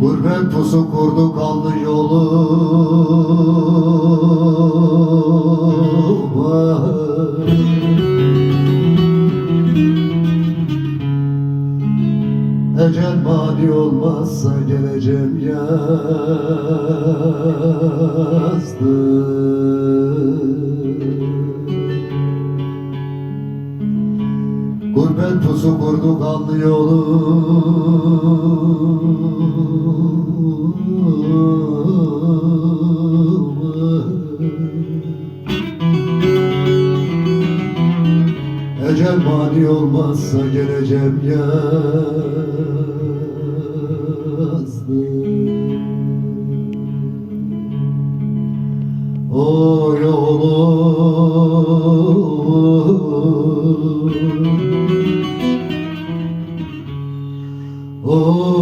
Gurbet pusu kurdu kaldı yolu. Ecel mani olmazsa geleceğim yazdı. Gurbet pusu kurdu kanlı yolu Ecel mani olmazsa geleceğim yazdı O yolu O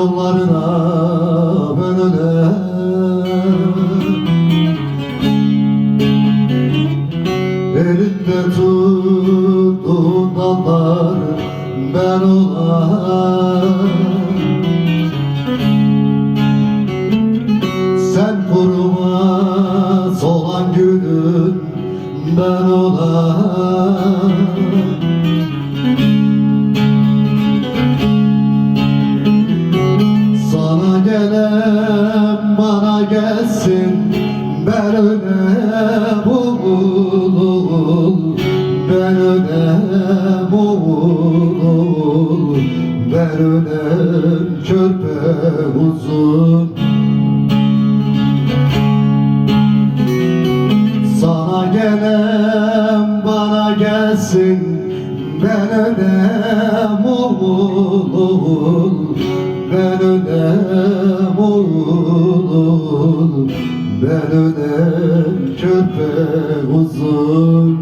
yollarına ben öyle. Elinde tuttuğun dallar ben olan Sen kurumaz olan gülün ben olan Ben oğul Ben oğul Ben körpe uzun. Sana gelen bana gelsin Ben ödem Ödem körpe uzun.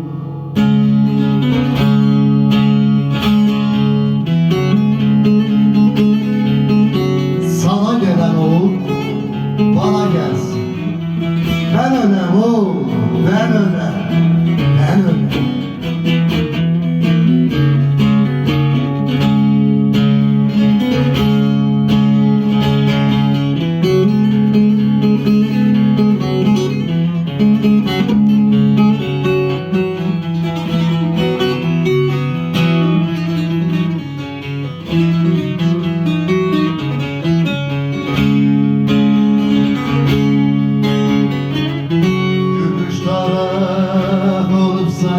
Sana gelen oğul bana gelsin. Ben önem o, ben önem,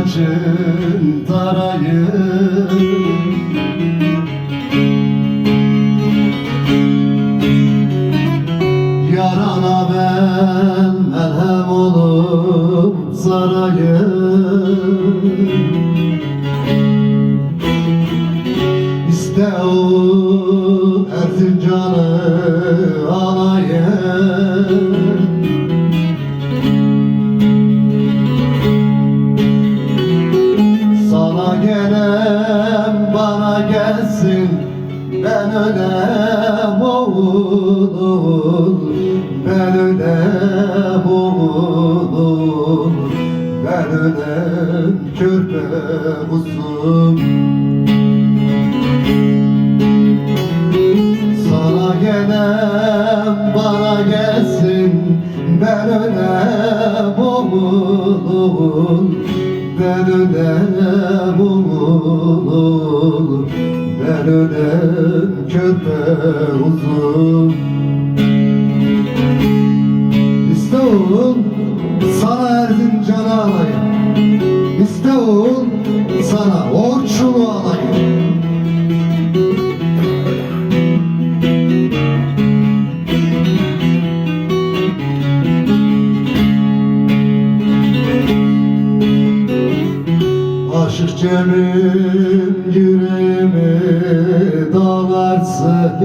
saçın tarayın. Yarana ben merhem olup sarayım Sana gelen bana gelsin Ben önem oğlum. Ben önem oğlum Ben önem körpe kuzum oğlum Ben önem oğlum Ben önem uzun. İste Sen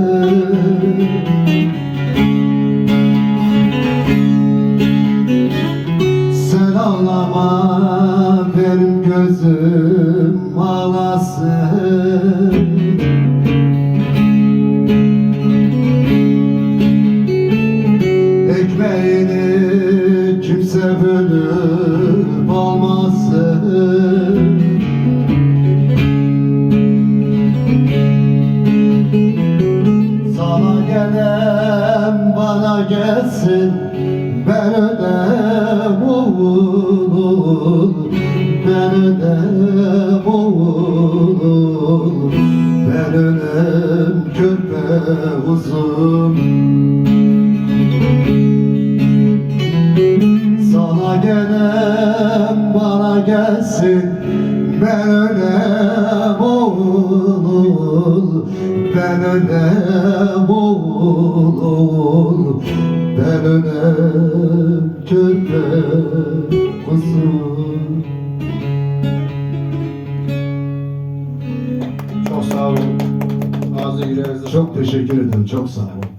ağlama gözüm ağlasın. Ekmeğini kimse bölür. Bedelem bana gelsin Ben ödem oğlum Ben ödem oğlum Ben ödem körpe uzun Sana gelen bana gelsin Ben ödem ben ölem oğul Ben ölem köpek kuzum Çok sağ olun. Ağzı yüreğinize Çok teşekkür ederim çok sağ olun